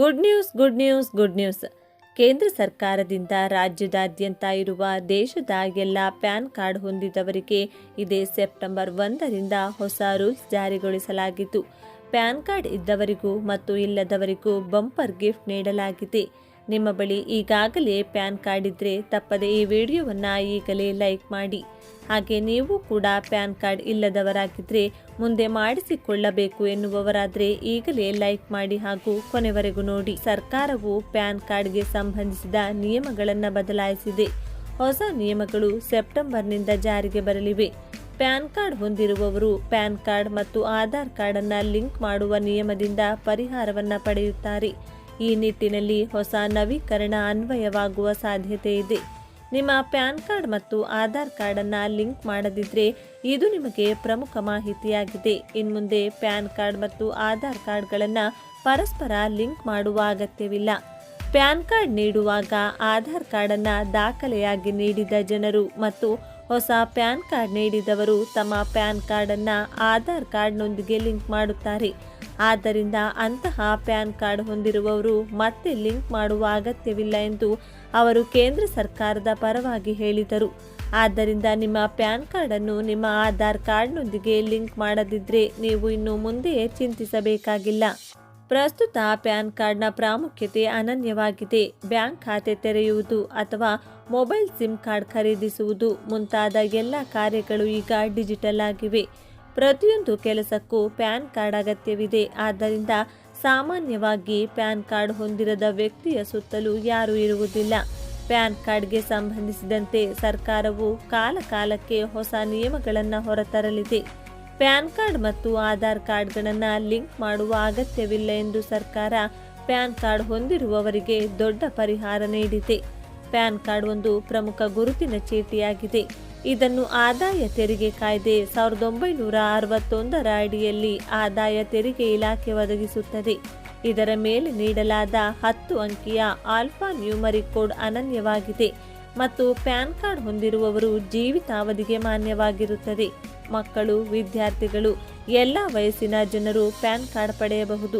Good news good news good news. ಕೇಂದ್ರ ಸರ್ಕಾರದಿಂದ ರಾಜ್ಯದಾದ್ಯಂತ ಇರುವ ದೇಶದ ಎಲ್ಲ ಪ್ಯಾನ್ ಕಾರ್ಡ್ ಹೊಂದಿದವರಿಗೆ ಇದೇ ಸೆಪ್ಟೆಂಬರ್ ಒಂದರಿಂದ ಹೊಸ ರೂಲ್ಸ್ ಜಾರಿಗೊಳಿಸಲಾಗಿತ್ತು ಪ್ಯಾನ್ ಕಾರ್ಡ್ ಇದ್ದವರಿಗೂ ಮತ್ತು ಇಲ್ಲದವರಿಗೂ ಬಂಪರ್ ಗಿಫ್ಟ್ ನೀಡಲಾಗಿದೆ. ನಿಮ್ಮ ಬಳಿ ಈಗಾಗಲೇ ಪ್ಯಾನ್ ಕಾರ್ಡ್ ಇದ್ದರೆ ತಪ್ಪದೆ ಈ ವಿಡಿಯೋವನ್ನು ಈಗಲೇ ಲೈಕ್ ಮಾಡಿ. ಹಾಗೆ ನೀವು ಕೂಡ ಪ್ಯಾನ್ ಕಾರ್ಡ್ ಇಲ್ಲದವರಾಗಿದ್ದರೆ ಮುಂದೆ ಮಾಡಿಸಿಕೊಳ್ಳಬೇಕು ಎನ್ನುವವರಾದರೆ ಈಗಲೇ ಲೈಕ್ ಮಾಡಿ ಹಾಗೂ ಕೊನೆವರೆಗೂ ನೋಡಿ. ಸರ್ಕಾರವು ಪ್ಯಾನ್ ಕಾರ್ಡ್ಗೆ ಸಂಬಂಧಿಸಿದ ನಿಯಮಗಳನ್ನು ಬದಲಾಯಿಸಿದೆ. ಹೊಸ ನಿಯಮಗಳು ಸೆಪ್ಟೆಂಬರ್ನಿಂದ ಜಾರಿಗೆ ಬರಲಿವೆ. ಪ್ಯಾನ್ ಕಾರ್ಡ್ ಹೊಂದಿರುವವರು ಪ್ಯಾನ್ ಕಾರ್ಡ್ ಮತ್ತು ಆಧಾರ್ ಕಾರ್ಡನ್ನು ಲಿಂಕ್ ಮಾಡುವ ನಿಯಮದಿಂದ ಪರಿಹಾರವನ್ನು ಪಡೆಯುತ್ತಾರೆ. ಈ ನಿಟ್ಟಿನಲ್ಲಿ ಹೊಸ ನವೀಕರಣ ಅನ್ವಯವಾಗುವ ಸಾಧ್ಯತೆ ಇದೆ. ನಿಮ್ಮ ಪ್ಯಾನ್ ಕಾರ್ಡ್ ಮತ್ತು ಆಧಾರ್ ಕಾರ್ಡನ್ನು ಲಿಂಕ್ ಮಾಡದಿದ್ದರೆ ಇದು ನಿಮಗೆ ಪ್ರಮುಖ ಮಾಹಿತಿಯಾಗಿದೆ. ಇನ್ಮುಂದೆ ಪ್ಯಾನ್ ಕಾರ್ಡ್ ಮತ್ತು ಆಧಾರ್ ಕಾರ್ಡ್ಗಳನ್ನು ಪರಸ್ಪರ ಲಿಂಕ್ ಮಾಡುವ ಅಗತ್ಯವಿಲ್ಲ. ಪ್ಯಾನ್ ಕಾರ್ಡ್ ನೀಡುವಾಗ ಆಧಾರ್ ಕಾರ್ಡನ್ನು ದಾಖಲೆಯಾಗಿ ನೀಡಿದ ಜನರು ಮತ್ತು ಹೊಸ ಪ್ಯಾನ್ ಕಾರ್ಡ್ ನೀಡಿದವರು ತಮ್ಮ ಪ್ಯಾನ್ ಕಾರ್ಡನ್ನು ಆಧಾರ್ ಕಾರ್ಡ್ನೊಂದಿಗೆ ಲಿಂಕ್ ಮಾಡುತ್ತಾರೆ. ಆದ್ದರಿಂದ ಅಂತಹ ಪ್ಯಾನ್ ಕಾರ್ಡ್ ಹೊಂದಿರುವವರು ಮತ್ತೆ ಲಿಂಕ್ ಮಾಡುವ ಅಗತ್ಯವಿಲ್ಲ ಎಂದು ಅವರು ಕೇಂದ್ರ ಸರ್ಕಾರದ ಪರವಾಗಿ ಹೇಳಿದರು. ಆದ್ದರಿಂದ ನಿಮ್ಮ ಪ್ಯಾನ್ ಕಾರ್ಡನ್ನು ನಿಮ್ಮ ಆಧಾರ್ ಕಾರ್ಡ್ನೊಂದಿಗೆ ಲಿಂಕ್ ಮಾಡದಿದ್ದರೆ ನೀವು ಇನ್ನು ಮುಂದೆಯೇ ಚಿಂತಿಸಬೇಕಾಗಿಲ್ಲ. ಪ್ರಸ್ತುತ ಪ್ಯಾನ್ ಕಾರ್ಡ್ನ ಪ್ರಾಮುಖ್ಯತೆ ಅನನ್ಯವಾಗಿದೆ. ಬ್ಯಾಂಕ್ ಖಾತೆ ತೆರೆಯುವುದು ಅಥವಾ ಮೊಬೈಲ್ ಸಿಮ್ ಕಾರ್ಡ್ ಖರೀದಿಸುವುದು ಮುಂತಾದ ಎಲ್ಲ ಕಾರ್ಯಗಳು ಈಗ ಡಿಜಿಟಲ್ ಆಗಿವೆ. ಪ್ರತಿಯೊಂದು ಕೆಲಸಕ್ಕೂ ಪ್ಯಾನ್ ಕಾರ್ಡ್ ಅಗತ್ಯವಿದೆ. ಆದ್ದರಿಂದ ಸಾಮಾನ್ಯವಾಗಿ ಪ್ಯಾನ್ ಕಾರ್ಡ್ ಹೊಂದಿರದ ವ್ಯಕ್ತಿಯ ಸುತ್ತಲೂ ಯಾರೂ ಇರುವುದಿಲ್ಲ. ಪ್ಯಾನ್ ಕಾರ್ಡ್ಗೆ ಸಂಬಂಧಿಸಿದಂತೆ ಸರ್ಕಾರವು ಕಾಲಕಾಲಕ್ಕೆ ಹೊಸ ನಿಯಮಗಳನ್ನು ಹೊರತರಲಿದೆ. ಪ್ಯಾನ್ ಕಾರ್ಡ್ ಮತ್ತು ಆಧಾರ್ ಕಾರ್ಡ್ಗಳನ್ನು ಲಿಂಕ್ ಮಾಡುವ ಅಗತ್ಯವಿಲ್ಲ ಎಂದು ಸರ್ಕಾರ ಪ್ಯಾನ್ ಕಾರ್ಡ್ ಹೊಂದಿರುವವರಿಗೆ ದೊಡ್ಡ ಪರಿಹಾರ ನೀಡಿದೆ. ಪ್ಯಾನ್ ಕಾರ್ಡ್ ಒಂದು ಪ್ರಮುಖ ಗುರುತಿನ ಚೀಟಿಯಾಗಿದೆ. ಇದನ್ನು ಆದಾಯ ತೆರಿಗೆ ಕಾಯ್ದೆ ಸಾವಿರದ ಒಂಬೈನೂರ ಅರವತ್ತೊಂದರ ಅಡಿಯಲ್ಲಿ ಆದಾಯ ತೆರಿಗೆ ಇಲಾಖೆ ಒದಗಿಸುತ್ತದೆ. ಇದರ ಮೇಲೆ ನೀಡಲಾದ ಹತ್ತು ಅಂಕಿಯ ಆಲ್ಫಾ ನ್ಯೂಮರಿಕ್ ಕೋಡ್ ಅನನ್ಯವಾಗಿದೆ ಮತ್ತು ಪ್ಯಾನ್ ಕಾರ್ಡ್ ಹೊಂದಿರುವವರು ಜೀವಿತಾವಧಿಗೆ ಮಾನ್ಯವಾಗಿರುತ್ತದೆ. ಮಕ್ಕಳು, ವಿದ್ಯಾರ್ಥಿಗಳು, ಎಲ್ಲ ವಯಸ್ಸಿನ ಜನರು ಪ್ಯಾನ್ ಕಾರ್ಡ್ ಪಡೆಯಬಹುದು.